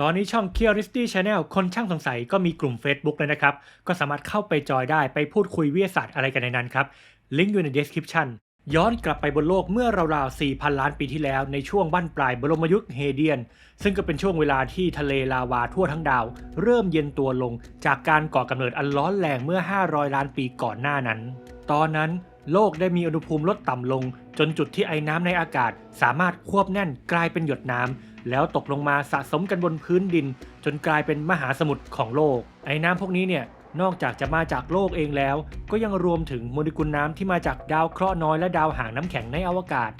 ตอนนี้ช่อง Curiosity Channel คนช่างสงสัยก็มีกลุ่ม Facebook เลยนะครับ ก็สามารถเข้าไปจอยได้ไปพูดคุยวิทยาศาสตร์อะไรกันในนั้นครับ ลิงก์อยู่ใน description ย้อนกลับไปบนโลกเมื่อราวๆ 4,000 ล้านปีที่แล้ว ในช่วงบั้นปลายบรมยุคเฮเดียน ซึ่งก็เป็นช่วงเวลาที่ทะเลลาวาทั่วทั้งดาว เริ่มเย็นตัวลงจากการก่อกำเนิดอันร้อนแรงเมื่อ 500 ล้านปีก่อนหน้านั้น ตอนนั้นโลกได้มีอุณหภูมิลดต่ำลง จนจุดที่ไอ้น้ำในอากาศ สามารถควบแน่นกลายเป็นหยดน้ำ แล้วตกลงมาสะสมกันบนพื้นดิน จนกลายเป็นมหาสมุทรของโลก ไอ้น้ำพวกนี้เนี่ยนอกจากจะมาจากโลกเองแล้ว ก็ยังรวมถึงโมเลกุลน้ำที่มาจากดาวเคราะห์น้อยและดาวหางน้ำแข็งในอวกาศ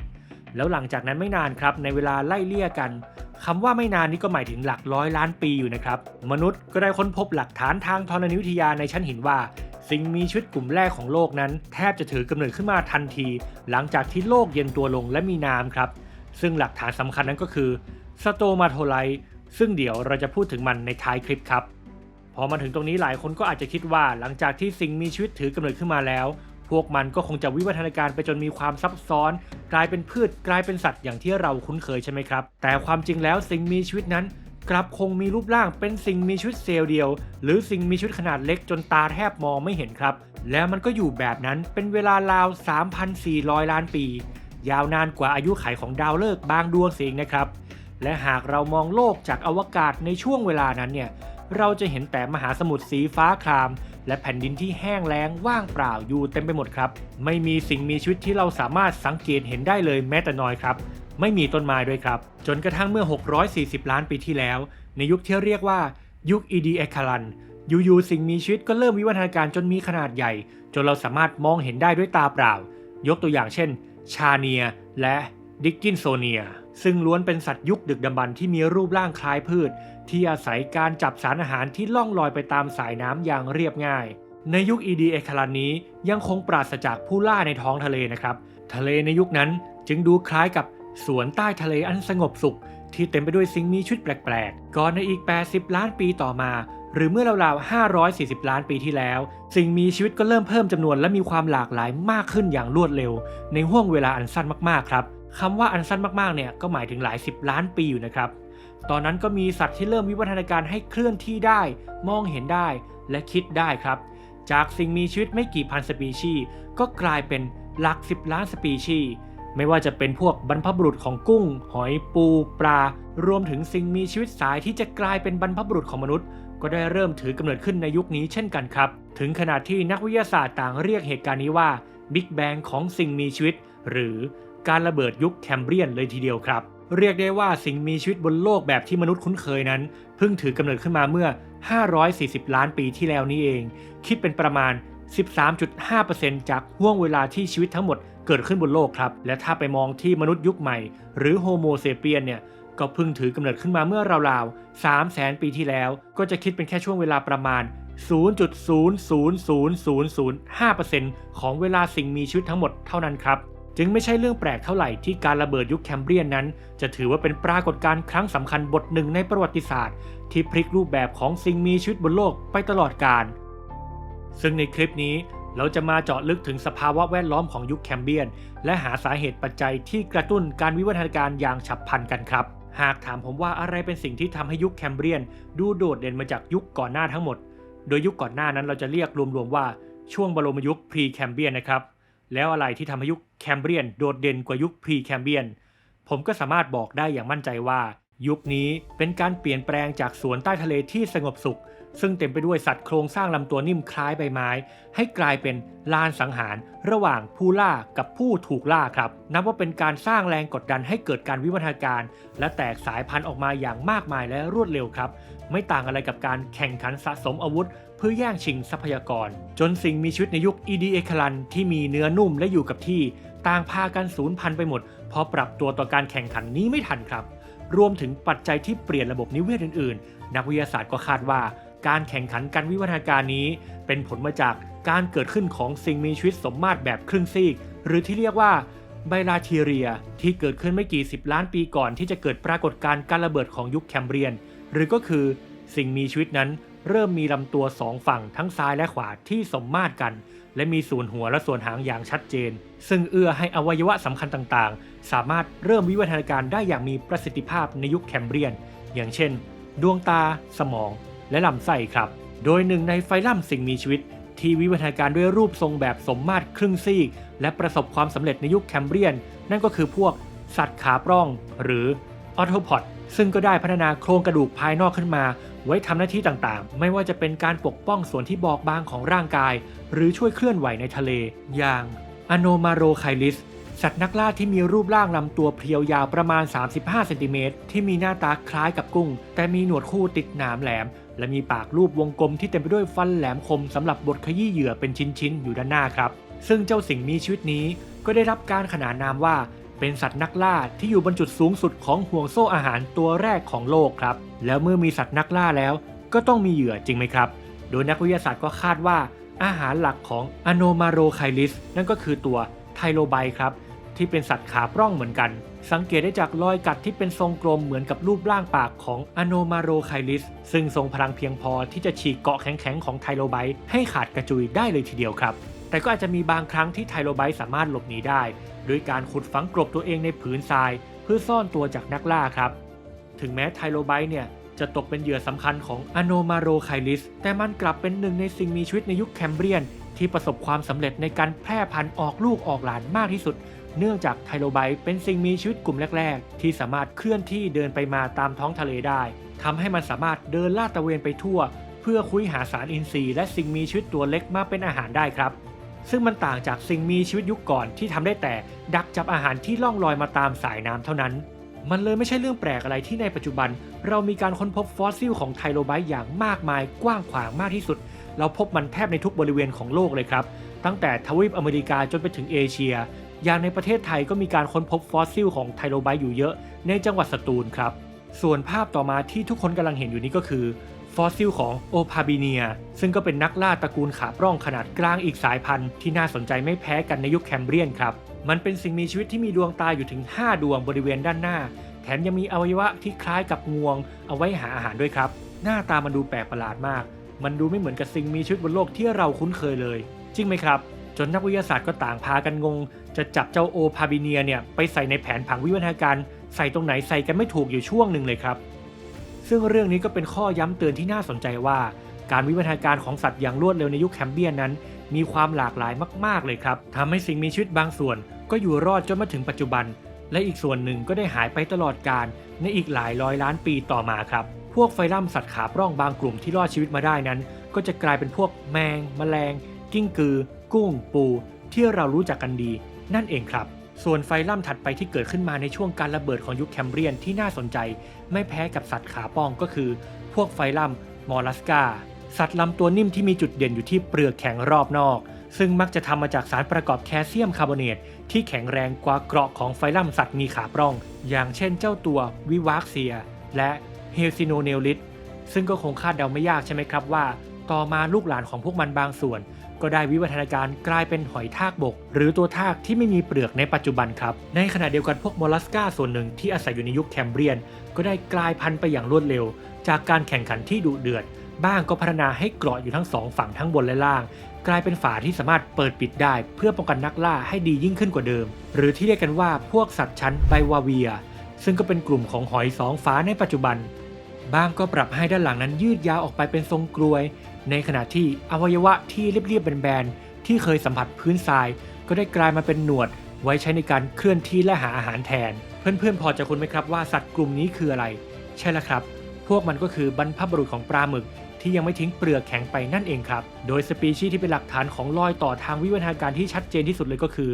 แล้วหลังจากนั้นไม่นานครับในเวลาไล่เลี่ยกันคำว่าไม่นานนี้ก็หมายถึงหลักร้อยล้านปีอยู่นะครับ มนุษย์ก็ได้ค้นพบหลักฐานทางธรณีวิทยาในชั้นหินว่า สิ่งมีชีวิตกลุ่มแรกของโลกนั้น แทบจะถือกำเนิดขึ้นมาทันที หลังจากที่โลกเย็นตัวลงและมีน้ำครับ ซึ่งหลักฐานสำคัญนั้นก็คือ สโตมาโทไลซึ่งเดี๋ยวเราจะพูดถึงมันในท้ายคลิปครับ พอมาถึงตรงนี้หลายคนก็อาจจะคิดว่าหลังจากที่สิ่งมีชีวิตถือกำเนิดขึ้นมาแล้ว พวกมันก็คงจะวิวัฒนาการไปจนมีความซับซ้อน กลายเป็นพืชกลายเป็นสัตว์อย่างที่เราคุ้นเคยใช่ไหมครับ แต่ความจริงแล้วสิ่งมีชีวิตนั้นกลับคงมีรูปร่างเป็นสิ่งมีชีวิตเซลล์เดียว หรือสิ่งมีชีวิตขนาดเล็กจนตาแทบมองไม่เห็นครับ แล้วมันก็อยู่แบบนั้นเป็นเวลาราว 3,400 ล้านปี ยาวนานกว่าอายุขัยของดาวฤกษ์บางดวงเสียงนะครับ และหากเรามองโลกจากอวกาศในช่วงเวลานั้นเนี่ยเราจะเห็นแต่มหาสมุทรสีฟ้าคราม และแผ่นดินที่แห้งแล้งว่างเปล่าอยู่เต็มไปหมดครับ ไม่มีสิ่งมีชีวิตที่เราสามารถสังเกตเห็นได้เลยแม้แต่น้อยครับ ไม่มีต้นไม้ด้วยครับ จนกระทั่งเมื่อ 640 ล้านปีที่แล้ว ในยุคที่เรียกว่า ยุคอีดีเอคารันอยู่ๆสิ่งมีชีวิตก็เริ่มวิวัฒนาการจนมีขนาดใหญ่ จนเราสามารถมองเห็นได้ด้วยตาเปล่า ยกตัวอย่างเช่น ชาเนียและดิกกินโซเนีย ซึ่งล้วนเป็นสัตว์ยุคดึกดำบรรที่มีรูปร่างคล้ายพืช ที่อาศัยการจับสารอาหารที่ล่องลอยไปตามสายน้ำอย่างเรียบง่าย ในยุคอีดีเอคารันนี้ยังคงปราศจากผู้ล่าในท้องทะเลนะครับ ทะเลในยุคนั้นจึงดูคล้ายกับสวนใต้ทะเลอันสงบสุข ที่เต็มไปด้วยสิ่งมีชีวิตแปลกๆ ก่อนในอีก 80 ล้านปีต่อมา หรือเมื่อราวๆ 540 ล้านปีที่แล้ว สิ่งมีชีวิตก็เริ่มเพิ่มจำนวนและมีความหลากหลายมากขึ้นอย่างรวดเร็ว ในห่วงเวลาอันสั้นมากๆครับ คำว่าอันสั้นมากๆเนี่ยก็หมายถึงหลายสิบล้านปีอยู่นะครับ ตอนนั้นก็มีสัตว์ที่เริ่มวิวัฒนาการให้เคลื่อนที่ได้ มองเห็นได้และคิดได้ครับ จากสิ่งมีชีวิตไม่กี่พันสปีชีส์ก็กลายเป็นหลัก10ล้านสปีชีส์ไม่ว่าจะเป็นพวกบรรพบุรุษของกุ้ง หอยปูปลา รวมถึงสิ่งมีชีวิตสายที่จะกลายเป็นบรรพบุรุษของมนุษย์ ก็ได้เริ่มถือกำเนิดขึ้นในยุคนี้เช่นกันครับ ถึงขนาดที่นักวิทยาศาสตร์ต่างเรียกเหตุการณ์นี้ว่าบิ๊กแบงของสิ่งมีชีวิต หรือ การระเบิดยุคแคมเบรียนเลยทีเดียวครับ เรียกได้ว่าสิ่งมีชีวิตบนโลกแบบที่มนุษย์คุ้นเคยนั้น เพิ่งถือกำเนิดขึ้นมาเมื่อ 540 ล้านปีที่แล้วนี้เอง คิดเป็นประมาณ 13.5%จากห่วงเวลาที่ชีวิตทั้งหมดเกิดขึ้นบนโลกครับ และถ้าไปมองที่มนุษย์ยุคใหม่ หรือโฮโมเซเปียนเนี่ยก็เพิ่งถือกำเนิดขึ้นมาเมื่อราวๆ3 0 0แสนปีที่แล้ว ก็จะคิดเป็นแค่ช่วงเวลาประมาณ 0.00005%ของเวลาสิ่งมีชีวิตทั้งหมดเท่านั้นครับ จึงไม่ใช่เรื่องแปลกเท่าไหร่ที่การระเบิดยุคแคมเบรียนนั้น จะถือว่าเป็นปรากฏการณ์ครั้งสำคัญบทหนึ่งในประวัติศาสตร์ ที่พลิกรูปแบบของสิ่งมีชีวิตบนโลกไปตลอดกาลซึ่งในคลิปนี้เราจะมาเจาะลึกถึงสภาวะแวดล้อมของยุคแคมเบียน และหาสาเหตุปัจจัยที่กระตุ้นการวิวัฒนาการอย่างฉับพลันกันครับ หากถามผมว่าอะไรเป็นสิ่งที่ทำให้ยุคแคมเบียน ดูโดดเด่นมาจากยุคก่อนหน้าทั้งหมด โดยยุคก่อนหน้านั้นเราจะเรียกรวมๆว่าช่วงบรมยุคพรีแคมเบียนนะครับ แล้วอะไรที่ทำให้ยุค แคมเบรียนโดดเด่นกว่ายุคพรีแคมเบรียน ผมก็สามารถบอกได้อย่างมั่นใจว่า ยุคนี้เป็นการเปลี่ยนแปลงจากสวนใต้ทะเลที่สงบสุข ซึ่งเต็มไปด้วยสัตว์โครงสร้างลำตัวนิ่มคล้ายใบไม้ ให้กลายเป็นลานสังหาร ระหว่างผู้ล่ากับผู้ถูกล่าครับ นับว่าเป็นการสร้างแรงกดดันให้เกิดการวิวัฒนาการ และแตกสายพันธุ์ออกมาอย่างมากมายและรวดเร็วครับ ไม่ต่างอะไรกับการแข่งขันสะสมอาวุธเพื่อแย่งชิงทรัพยากร จนสิ่งมีชีวิตในยุคอีดีเอคลันที่มีเนื้อนุ่มและอยู่กับที่ ต่างพากันสูญพันธุ์ไปหมด เพราะปรับตัวต่อการแข่งขันนี้ไม่ทันครับ รวมถึงปัจจัยที่เปลี่ยนระบบนิเวศอื่นๆ นักวิทยาศาสตร์ก็คาดว่า การแข่งขันการวิวัฒนาการนี้ เป็นผลมาจากการเกิดขึ้นของสิ่งมีชีวิตสมมาตรแบบครึ่งซีก หรือที่เรียกว่าไบลาทีเรีย ที่เกิดขึ้นไม่กี่สิบล้านปีก่อนที่จะเกิดปรากฏการณ์การระเบิดของยุคแคมเบรียน หรือก็คือสิ่งมีชีวิตนั้นเริ่มมีลำตัวสองฝั่งทั้งซ้ายและขวาที่สมมาตรกัน และมีส่วนหัวและส่วนหางอย่างชัดเจน ซึ่งเอื้อให้อวัยวะสำคัญต่างๆ สามารถเริ่มวิวัฒนาการได้อย่างมีประสิทธิภาพในยุคแคมเบรียน อย่างเช่น ดวงตา สมอง และลำไส้ครับ โดยหนึ่งในไฟลัมสิ่งมีชีวิต ที่วิวัฒนาการด้วยรูปทรงแบบสมมาตรครึ่งซีก และประสบความสำเร็จในยุคแคมเบรียน นั่นก็คือพวกสัตว์ขาปล้อง หรือออโทพอดซึ่งก็ได้พัฒนาโครงกระดูกภายนอกขึ้นมา ไว้ทำหน้าที่ต่างๆ ไม่ว่าจะเป็นการปกป้องส่วนที่บอบบางของร่างกาย หรือช่วยเคลื่อนไหวในทะเล อย่างอโนมาโรไคลิสสัตว์นักล่าที่มีรูปร่างลำตัวเพรียวยาวประมาณ 35 เซนติเมตรที่มีหน้าตาคล้ายกับกุ้ง แต่มีหนวดคู่ติดหนามแหลม และมีปากรูปวงกลมที่เต็มไปด้วยฟันแหลมคมสำหรับบดขยี้เหยื่อเป็นชิ้นๆ อยู่ด้านหน้าครับ ซึ่งเจ้าสิ่งมีชีวิตนี้ก็ได้รับการขนานนามว่า เป็นสัตว์นักล่าที่อยู่บนจุดสูงสุดของห่วงโซ่อาหารตัวแรกของโลกครับ แล้วเมื่อมีสัตว์นักล่าแล้ว ก็ต้องมีเหยื่อจริงไหมครับ โดยนักวิทยาศาสตร์ก็คาดว่าอาหารหลักของอโนมาโรไคลิสนั่นก็คือตัวไทโลไบครับ ที่เป็นสัตว์ขาปล้องเหมือนกัน สังเกตได้จากรอยกัดที่เป็นทรงกลมเหมือนกับรูปร่างปากของอโนมาโรไคลิสซึ่งทรงพลังเพียงพอที่จะฉีกเกาะแข็งๆของไทโลไบให้ขาดกระจุยได้เลยทีเดียวครับ แต่ก็อาจจะมีบางครั้งที่ไทโลไบต์สามารถหลบหนีได้ โดยการขุดฝังกลบตัวเองในผืนทราย เพื่อซ่อนตัวจากนักล่าครับ ถึงแม้ไทโลไบต์เนี่ยจะตกเป็นเหยื่อสำคัญของอโนมาโรไคลิส แต่มันกลับเป็นหนึ่งในสิ่งมีชีวิตในยุคแคมเบรียน ที่ประสบความสำเร็จในการแพร่พันธุ์ออกลูกออกหลานมากที่สุด เนื่องจากไทโลไบต์เป็นสิ่งมีชีวิตกลุ่มแรก ๆ ที่สามารถเคลื่อนที่เดินไปมาตามท้องทะเลได้ทำให้มันสามารถเดินลาดตระเวนไปทั่ว เพื่อคุ้ยหาสารอินทรีย์และสิ่งมีชีวิตตัวเล็กมาเป็นอาหารได้ครับ ซึ่งมันต่างจากสิ่งมีชีวิตยุคก่อนที่ทำได้แต่ดักจับอาหารที่ล่องลอยมาตามสายน้ำเท่านั้น มันเลยไม่ใช่เรื่องแปลกอะไรที่ในปัจจุบัน เรามีการค้นพบฟอสซิลของไทโลไบต์อย่างมากมายกว้างขวางมากที่สุด เราพบมันแทบในทุกบริเวณของโลกเลยครับ ตั้งแต่ทวีปอเมริกาจนไปถึงเอเชีย อย่างในประเทศไทยก็มีการค้นพบฟอสซิลของไทโลไบต์อยู่เยอะ ในจังหวัดสตูลครับส่วนภาพต่อมาที่ทุกคนกำลังเห็นอยู่นี้ก็คือ ฟอสซิลของโอพาบิเนีย ซึ่งก็เป็นนักล่าตระกูลขาปล้องขนาดกลางอีกสายพันธุ์ที่น่าสนใจไม่แพ้กันในยุคแคมเบรียนครับ มันเป็นสิ่งมีชีวิตที่มีดวงตาอยู่ถึง 5 ดวงบริเวณด้านหน้า แถมยังมีอวัยวะที่คล้ายกับงวง เอาไว้หาอาหารด้วยครับ หน้าตามันดูแปลกประหลาดมาก มันดูไม่เหมือนกับสิ่งมีชีวิตบนโลกที่เราคุ้นเคยเลย จริงไหมครับ จนนักวิทยาศาสตร์ก็ต่างพากันงง จะจับเจ้าโอพาบิเนียเนี่ยไปใส่ในแผนผังวิวัฒนาการ ใส่ตรงไหนใส่กันไม่ถูกอยู่ช่วงหนึ่งเลยครับ ซึ่งเรื่องนี้ก็เป็นข้อย้ำเตือนที่น่าสนใจว่า การวิวัฒนาการของสัตว์อย่างรวดเร็วในยุคแคมเบียนนั้น มีความหลากหลายมาก ๆ เลยครับทำให้สิ่งมีชีวิตบางส่วน ก็อยู่รอดจนมาถึงปัจจุบัน และอีกส่วนหนึ่งก็ได้หายไปตลอดกาลในอีกหลายร้อยล้านปีต่อมาครับ พวกไฟลัมสัตว์ขาปล้องบางกลุ่มที่รอดชีวิตมาได้นั้น ก็จะกลายเป็นพวกแมง แมลง กิ้งกือ กุ้ง ปู ที่เรารู้จักกันดี นั่นเองครับ ส่วนไฟลัมถัดไปที่เกิดขึ้นมาในช่วงการระเบิดของยุคแคมเบรียนที่น่าสนใจ ไม่แพ้กับสัตว์ขาป้องก็คือ พวกไฟลัมมอลัสกาสัตว์ลำตัวนิ่มที่มีจุดเด่นอยู่ที่เปลือกแข็งรอบนอก ซึ่งมักจะทำมาจากสารประกอบแคลเซียมคาร์บอเนตที่แข็งแรงกว่าเกราะของไฟลัมสัตว์มีขาปล้อง อย่างเช่นเจ้าตัววิวากเซีย และเฮลซิโนเนลลิสซึ่งก็คงคาดเดาไม่ยากใช่ไหมครับว่า ต่อมาลูกหลานของพวกมันบางส่วน ก็ได้วิวัฒนาการกลายเป็นหอยทากบก หรือตัวทากที่ไม่มีเปลือกในปัจจุบันครับ ในขณะเดียวกันพวกมอลัสกาส่วนหนึ่งที่อาศัยอยู่ในยุคแคมเบรียน ก็ได้กลายพันธุ์ไปอย่างรวดเร็ว จากการแข่งขันที่ดุเดือด บ้างก็พัฒนาให้เกราะอยู่ทั้งสองฝั่งทั้งบนและล่าง กลายเป็นฝาที่สามารถเปิดปิดได้ เพื่อป้องกันนักล่าให้ดียิ่งขึ้นกว่าเดิม หรือที่เรียกกันว่าพวกสัตว์ชั้นไบวาเวีย ซึ่งก็เป็นกลุ่มของหอยสองฝาในปัจจุบันบ้างก็ปรับให้ด้านหลังนั้นยืดยาวออกไปเป็นทรงกลวย ในขณะที่อวัยวะที่เรียบๆแบนๆที่เคยสัมผัสพื้นทราย ก็ได้กลายมาเป็นหนวด ไว้ใช้ในการเคลื่อนที่และหาอาหารแทน เพื่อนๆพอจะคุ้นไหมครับว่าสัตว์กลุ่มนี้คืออะไร ใช่แล้วครับ พวกมันก็คือบรรพบุรุษของปลาหมึกที่ยังไม่ทิ้งเปลือกแข็งไปนั่นเองครับ โดยสปีชีส์ที่เป็นหลักฐานของรอยต่อทางวิวัฒนาการที่ชัดเจนที่สุดเลยก็คือ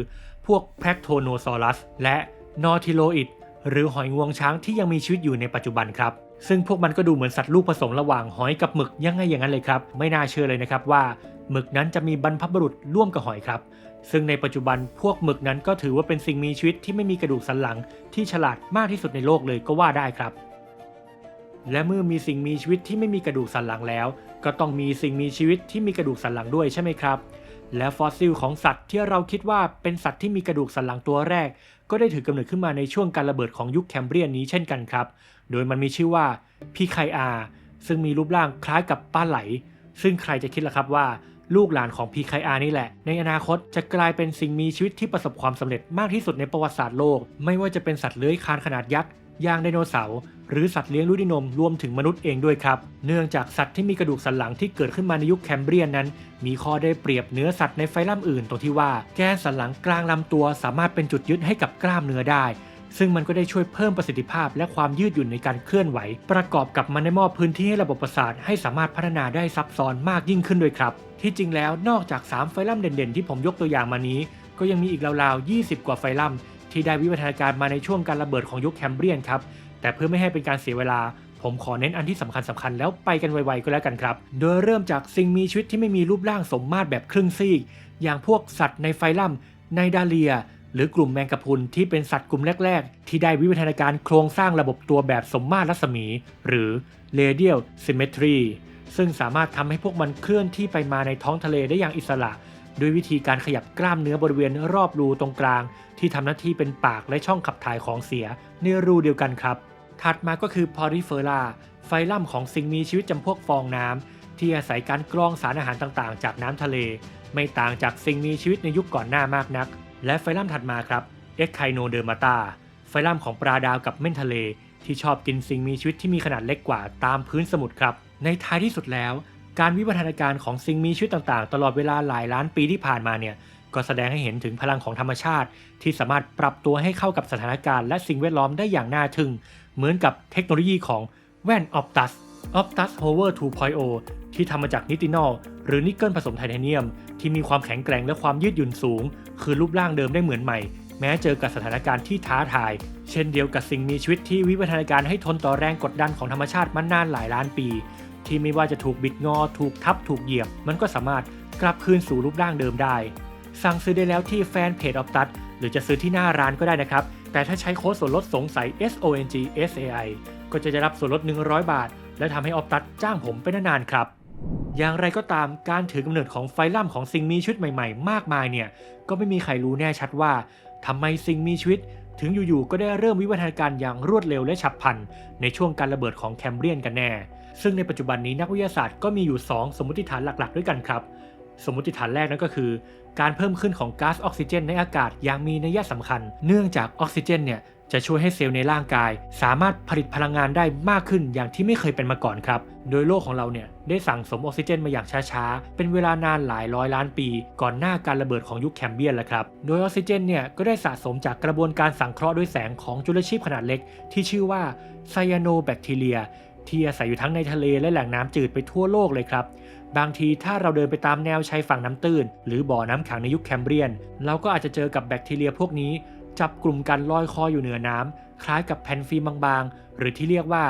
พวกแพคโทโนซอรัสและนอทิโลอิด หรือหอยงวงช้างที่ยังมีชีวิตอยู่ในปัจจุบันครับ ซึ่งพวกมันก็ดูเหมือนสัตว์ลูกผสมระหว่างหอยกับหมึกยังไงอย่างนั้นเลยครับ ไม่น่าเชื่อเลยนะครับว่าหมึกนั้นจะมีบรรพบุรุษร่วมกับหอยครับ ซึ่งในปัจจุบันพวกหมึกนั้นก็ถือว่าเป็นสิ่งมีชีวิตที่ไม่มีกระดูกสันหลัง ที่ฉลาดมากที่สุดในโลกเลยก็ว่าได้ครับ และเมื่อมีสิ่งมีชีวิตที่ไม่มีกระดูกสันหลังแล้ว ก็ต้องมีสิ่งมีชีวิตที่มีกระดูกสันหลังด้วยใช่ไหมครับและฟอสซิลของสัตว์ที่เราคิดว่าเป็นสัตว์ที่มีกระดูกสันหลังตัวแรก ก็ได้ถือกำเนิดขึ้นมาในช่วงการระเบิดของยุคแคมเบรียนนี้เช่นกันครับ โดยมันมีชื่อว่าพีไคอาซึ่งมีรูปร่างคล้ายกับปลาไหล ซึ่งใครจะคิดล่ะครับว่า ลูกหลานของพีไคอานี่แหละ ในอนาคตจะกลายเป็นสิ่งมีชีวิตที่ประสบความสำเร็จมากที่สุดในประวัติศาสตร์โลก ไม่ว่าจะเป็นสัตว์เลื้อยคลานขนาดยักษ์ ย่างไดโนเสาร์หรือสัตว์เลี้ยงลูกด้วยนมรวมถึงมนุษย์เองด้วยครับ เนื่องจากสัตว์ที่มีกระดูกสันหลังที่เกิดขึ้นมาในยุคแคมเบรียนนั้น มีข้อได้เปรียบเนื้อสัตว์ในไฟลัมอื่นตรงที่ว่า แกนสันหลังกลางลำตัวสามารถเป็นจุดยึดให้กับกล้ามเนื้อได้ ซึ่งมันก็ได้ช่วยเพิ่มประสิทธิภาพและความยืดหยุ่นในการเคลื่อนไหว ประกอบกับมันได้มอบพื้นที่ให้ระบบประสาทให้สามารถพัฒนาได้ซับซ้อนมากยิ่งขึ้นด้วยครับ ที่จริงแล้วนอกจาก 3 ไฟลัมเด่นๆ ที่ผมยกตัวอย่างมานี้ ก็ยังมีอีกราวๆ 20 กว่าไฟลัม ที่ได้วิวัฒนาการมาในช่วงการระเบิดของยุคแคมเบรียนครับ แต่เพื่อไม่ให้เป็นการเสียเวลา ผมขอเน้นอันที่สำคัญสคัญแล้วไปกันไวๆก็แล้วกันครับ โดยเริ่มจากสิ่งมีชีวิตที่ไม่มีรูปร่างสมมาตรแบบครึ่งซีก อย่างพวกสัตว์ในไฟลัมไนดาเลีย หรือกลุ่มแมงกะพรุนที่เป็นสัตว์กลุ่มแรก ๆ ที่ได้วิวัฒนาการโครงสร้างระบบตัวแบบสมมาตรรัศมี หรือ radial symmetry ซึ่งสามารถทำให้พวกมันเคลื่อนที่ไปมาในท้องทะเลได้อย่างอิสระ ด้วยวิธีการขยับกล้ามเนื้อบริเวณรอบรูตรงกลาง ที่ทำหน้าที่เป็นปากและช่องขับถ่ายของเสียในรูเดียวกันครับ ถัดมาก็คือ Porifera ไฟลัมของสิ่งมีชีวิตจำพวกฟองน้ำที่อาศัยการกรองสารอาหารต่างๆ จากน้ำทะเล ไม่ต่างจากสิ่งมีชีวิตในยุคก่อนหน้ามากนัก และไฟลัมถัดมาครับ Echinodermata ไฟลัมของปลาดาวกับเม่นทะเล ที่ชอบกินสิ่งมีชีวิตที่มีขนาดเล็กกว่าตามพื้นสมุทรครับ ในท้ายที่สุดแล้ว การวิวัฒนาการของสิ่งมีชีวิตต่างๆ ตลอดเวลาหลายล้านปีที่ผ่านมาเนี่ยก็แสดงให้เห็นถึงพลังของธรรมชาติ ที่สามารถปรับตัวให้เข้ากับสถานการณ์และสิ่งแวดล้อมได้อย่างน่าทึ่ง เหมือนกับเทคโนโลยีของแว่น Optus Optus Hover 2.0 ที่ทำมาจากนิตินอลหรือนิกเกิลผสมไทเทเนียม ที่มีความแข็งแกร่งและความยืดหยุ่นสูง คือรูปร่างเดิมได้เหมือนใหม่ แม้เจอกับสถานการณ์ที่ท้าทาย เช่นเดียวกับสิ่งมีชีวิตที่วิวัฒนาการให้ทนต่อแรงกดดันของธรรมชาติมานานหลายล้านปี ที่ไม่ว่าจะถูกบิดงอ ถูกทับถูกเหยียบ มันก็สามารถกลับคืนสู่รูปร่างเดิมได้ สั่งซื้อได้แล้วที่แฟนเพจออ t ตัสหรือจะซื้อที่หน้าร้านก็ได้นะครับ แต่ถ้าใช้โค้ดส่วนลดสงสัย S O N G S A I ก็จะได้รับส่วนลด 100 บาท และทำให้ออ t ตัสจ้างผมไปนานๆครับอย่างไรก็ตามการถือกำเนิดของไฟลัมของสิ่งมีชีวิตใหม่ๆ มากมายเนี่ย ก็ไม่มีใครรู้แน่ชัดว่าทำไมสิ่งมีชีวิต ถึงอยู่ๆ ก็ได้เริ่มวิวัฒนาการอย่างรวดเร็วและฉับพลัน ในช่วงการระเบิดของแคมเบรียนกันแน่ ซึ่งในปัจจุบันนี้นักวิทยาศาสตร์ก็มีอยู่ 2 สมมติฐานหลักๆ ด้วยกันครับ สมมติฐานแรกนั่นก็คือ การเพิ่มขึ้นของก๊าซออกซิเจนในอากาศอย่างมีนัยสำคัญ เนื่องจากออกซิเจนเนี่ยจะช่วยให้เซลล์ในร่างกาย สามารถผลิตพลังงานได้มากขึ้นอย่างที่ไม่เคยเป็นมาก่อนครับ โดยโลกของเราเนี่ยได้สั่งสมออกซิเจนมาอย่างช้าๆ เป็นเวลานานหลายร้อยล้านปี ก่อนหน้าการระเบิดของยุคแคมเบียนแล้วครับ โดยออกซิเจนเนี่ยก็ได้สะสมจากกระบวนการสังเคราะห์ด้วยแสงของจุลชีพขนาดเล็ก ที่ชื่อว่าไซยาโนแบคทีเรีย ที่อาศัยอยู่ทั้งในทะเลและแหล่งน้ำจืดไปทั่วโลกเลยครับ บางทีถ้าเราเดินไปตามแนวชายฝั่งน้ำตื้น หรือบ่อน้ำขังในยุคแคมเบรียน เราก็อาจจะเจอกับแบคทีเรียพวกนี้ จับกลุ่มกันลอยคออยู่เหนือน้ำคล้ายกับแผ่นฟิล์มบางๆ หรือที่เรียกว่า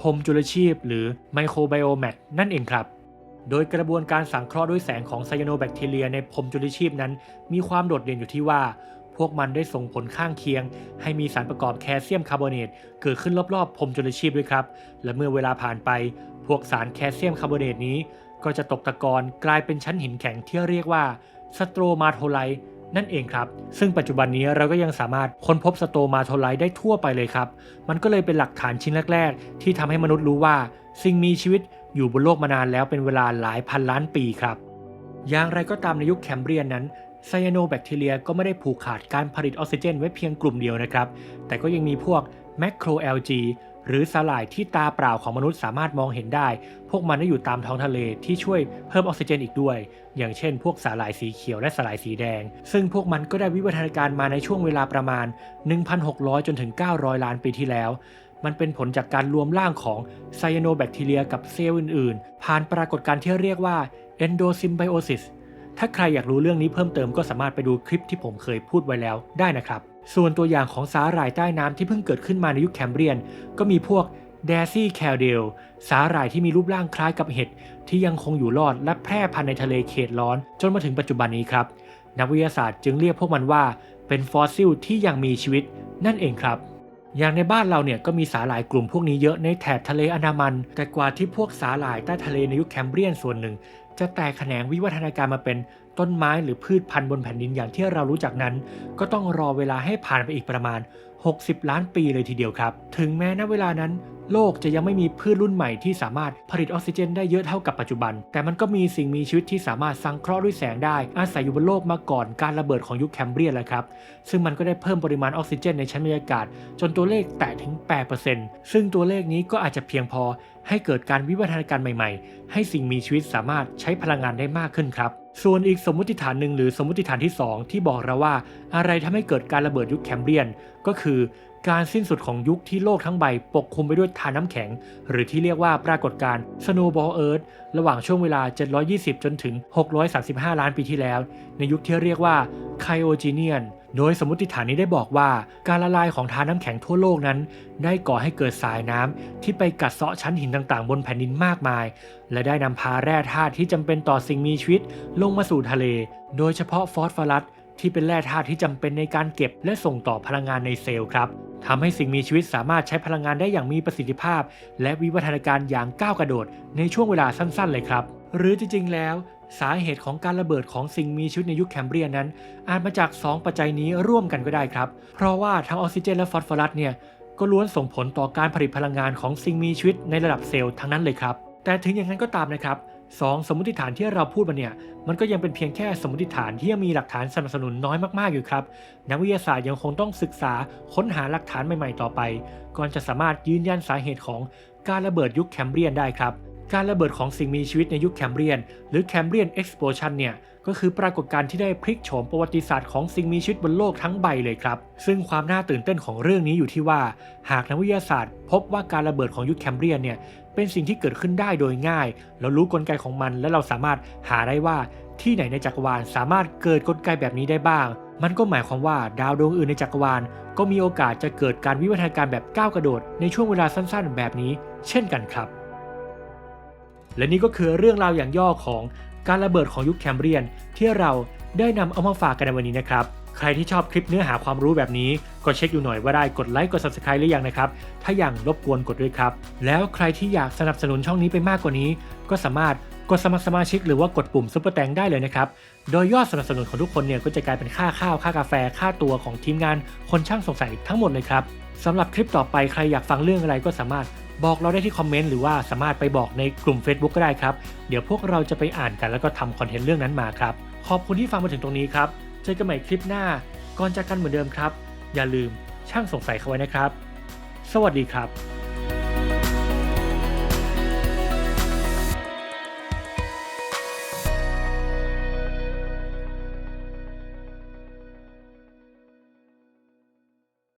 พรมจุลชีพ หรือไมโครไบโอแมตนั่นเองครับ โดยกระบวนการสังเคราะห์ด้วยแสงของไซยาโนแบคทีเรียในพรมจุลชีพนั้น มีความโดดเด่นอยู่ที่ว่า พวกมันได้ส่งผลข้างเคียง ให้มีสารประกอบแคลเซียมคาร์บอเนตเกิดขึ้นรอบๆพรมจุลชีพด้วยครับ และเมื่อเวลาผ่านไป พวกสารแคลเซียมคาร์บอเนตนี้ ก็จะตกตะกอนกลายเป็นชั้นหินแข็งที่เรียกว่าสโตรมาโทไลนั่นเองครับ ซึ่งปัจจุบันนี้เราก็ยังสามารถค้นพบสโตมาโทไลได้ทั่วไปเลยครับ มันก็เลยเป็นหลักฐานชิ้นแรก ๆ ที่ทำให้มนุษย์รู้ว่า สิ่งมีชีวิตอยู่บนโลกมานานแล้วเป็นเวลาหลายพันล้านปีครับอย่างไรก็ตามในยุคแคมเบรียนนั้น ไซยาโนแบคทีเรียก็ไม่ได้ผูกขาดการผลิตออกซิเจนไว้เพียงกลุ่มเดียวนะครับ แต่ก็ยังมีพวกแมคโคร algae หรือสาหร่ายที่ตาเปล่าของมนุษย์สามารถมองเห็นได้ พวกมันได้อยู่ตามท้องทะเลที่ช่วยเพิ่มออกซิเจนอีกด้วย อย่างเช่น พวกสาหร่ายสีเขียวและสาหร่ายสีแดง ซึ่งพวกมันก็ได้วิวัฒนาการมาในช่วงเวลาประมาณ 1,600 จนถึง 900 ล้านปีที่แล้ว มันเป็นผลจากการรวมร่างของไซยาโนแบคทีเรียกับเซลล์อื่น ๆ ผ่านปรากฏการณ์ที่เรียกว่า endosymbiosis ถ้าใครอยากรู้เรื่องนี้เพิ่มเติมก็สามารถไปดูคลิปที่ผมเคยพูดไว้แล้วได้นะครับ ส่วนตัวอย่างของสาหร่ายใต้น้ำที่เพิ่งเกิดขึ้นมาในยุคแคมเบรียน ก็มีพวกเดซี่แคลเดลสาหร่ายที่มีรูปร่างคล้ายกับเห็ดที่ยังคงอยู่รอดและแพร่พันธุ์ในทะเลเขตร้อน จนมาถึงปัจจุบันนี้ครับ นักวิทยาศาสตร์จึงเรียกพวกมันว่าเป็นฟอสซิลที่ยังมีชีวิตนั่นเองครับอย่างในบ้านเราเนี่ยก็มีสาหร่ายกลุ่มพวกนี้เยอะในแถบทะเลอันดามัน แต่กว่าที่พวกสาหร่ายใต้ทะเลในยุคแคมเบรียนส่วนหนึ่ง จะแตกแขนงวิวัฒนาการมาเป็นต้นไม้หรือพืชพันธุ์บนแผ่นดินอย่างที่เรารู้จักนั้น ก็ต้องรอเวลาให้ผ่านไปอีกประมาณ 60 ล้านปีเลยทีเดียวครับ ถึงแม้ณเวลานั้น โลกจะยังไม่มีพืชรุ่นใหม่ที่สามารถผลิตออกซิเจนได้เยอะเท่ากับปัจจุบัน แต่มันก็มีสิ่งมีชีวิตที่สามารถสังเคราะห์ด้วยแสงได้ อาศัยอยู่บนโลกมาก่อนการระเบิดของยุคแคมเบรียนแล้วครับ ซึ่งมันก็ได้เพิ่มปริมาณออกซิเจนในชั้นบรรยากาศ จนตัวเลขแตะถึง 8%ซึ่งตัวเลขนี้ก็อาจจะเพียงพอ ให้เกิดการวิวัฒนาการใหม่ ๆ ให้สิ่งมีชีวิตสามารถใช้พลังงานได้มากขึ้นครับ ส่วนอีกสมมติฐานหนึ่งหรือสมมติฐานที่ 2 ที่บอกเราว่าอะไรทำให้เกิดการระเบิดยุคแคมเบรียน ก็คือการสิ้นสุดของยุคที่โลกทั้งใบปกคลุมไปด้วยทานน้ำแข็ง หรือที่เรียกว่าปรากฏการณ์ Snowball Earth ระหว่างช่วงเวลา 720 จนถึง 635 ล้านปีที่แล้ว ในยุคที่เรียกว่าไค โดยสมมติฐานนี้ได้บอกว่าการละลายของทานน้ำแข็งทั่วโลกนั้น ได้ก่อให้เกิดสายน้ำที่ไปกัดเซาะชั้นหินต่างๆ บนแผ่นดินมากมาย และได้นำพาแร่ธาตุที่จำเป็นต่อสิ่งมีชีวิตลงมาสู่ทะเล โดยเฉพาะฟอสฟอรัสที่เป็นแร่ธาตุที่จำเป็นในการเก็บและส่งต่อพลังงานในเซลล์ครับทำให้สิ่งมีชีวิตสามารถใช้พลังงานได้อย่างมีประสิทธิภาพ และวิวัฒนาการอย่างก้าวกระโดด ในช่วงเวลาสั้นๆ เลยครับ หรือจริงๆแล้ว สาเหตุของการระเบิดของสิ่งมีชีวิตในยุคแคมเบรียนนั้น อาจมาจาก 2 ปัจจัยนี้ร่วมกันก็ได้ครับ เพราะว่าทั้งออกซิเจนและฟอสฟอรัสเนี่ยก็ล้วนส่งผลต่อการผลิตพลังงานของสิ่งมีชีวิตในระดับเซลล์ทั้งนั้นเลยครับ แต่ถึงอย่างนั้นก็ตามนะครับสองสมมติฐานที่เราพูดมาเนี่ยมันก็ยังเป็นเพียงแค่สมมติฐานที่ยังมีหลักฐานสนับสนุนน้อยมากๆอยู่ครับ นักวิทยาศาสตร์ยังคงต้องศึกษาค้นหาหลักฐานใหม่ๆต่อไป ก่อนจะสามารถยืนยันสาเหตุของการระเบิดยุคแคมเบรียนได้ครับ การระเบิดของสิ่งมีชีวิตในยุคแคมเบรียน หรือแคมเบรียนเอ็กซ์โพชันเนี่ยก็คือปรากฏการณ์ที่ได้พลิกโฉมประวัติศาสตร์ของสิ่งมีชีวิตบนโลกทั้งใบเลยครับ ซึ่งความน่าตื่นเต้นของเรื่องนี้อยู่ที่ว่า หากนักวิทยาศาสตร์ พบว่าการระเบิดของยุคแคมเบรียนเนี่ยเป็นสิ่งที่เกิดขึ้นได้โดยง่าย เรารู้กลไกของมัน และเราสามารถหาได้ว่าที่ไหนในจักรวาลสามารถเกิดกลไกแบบนี้ได้บ้าง มันก็หมายความว่าดาวดวงอื่นในจักรวาล ก็มีโอกาสจะเกิดการวิวัฒนาการแบบก้าวกระโดด ในช่วงเวลาสั้นๆ แบบนี้ เช่นกันครับ และนี่ก็คือเรื่องราวอย่างย่อของการระเบิดของยุคแคมเบรียน ที่เราได้นำเอามาฝากกันในวันนี้นะครับ ใครที่ชอบคลิปเนื้อหาความรู้แบบนี้ ก็เช็คดูหน่อยว่าได้กดไลค์กด subscribe หรือยังนะครับ ถ้ายังรบกวนกดด้วยครับ แล้วใครที่อยากสนับสนุนช่องนี้ไปมากกว่านี้ ก็สามารถกดสมัครสมาชิกหรือว่ากดปุ่มซุปเปอร์แตงได้เลยนะครับ โดยยอดสนับสนุนของทุกคนเนี่ยก็จะกลายเป็นค่าข้าวค่ากาแฟค่าตัวของทีมงานคนช่างสงสัยทั้งหมดเลยครับสำหรับคลิปต่อไปใครอยากฟังเรื่องอะไรก็สามารถ บอกเราได้ที่คอมเมนต์หรือว่าสามารถไปบอกในกลุ่ม Facebook ก็ได้ครับ เดี๋ยวพวกเราจะไปอ่านกันแล้วก็ทำคอนเทนต์เรื่องนั้นมาครับ ขอบคุณที่ฟังมาถึงตรงนี้ครับ เจอกันใหม่คลิปหน้า ก่อนจากกันเหมือนเดิมครับ อย่าลืมช่างสงสัยเขาไว้นะครับ สวัสดีครับ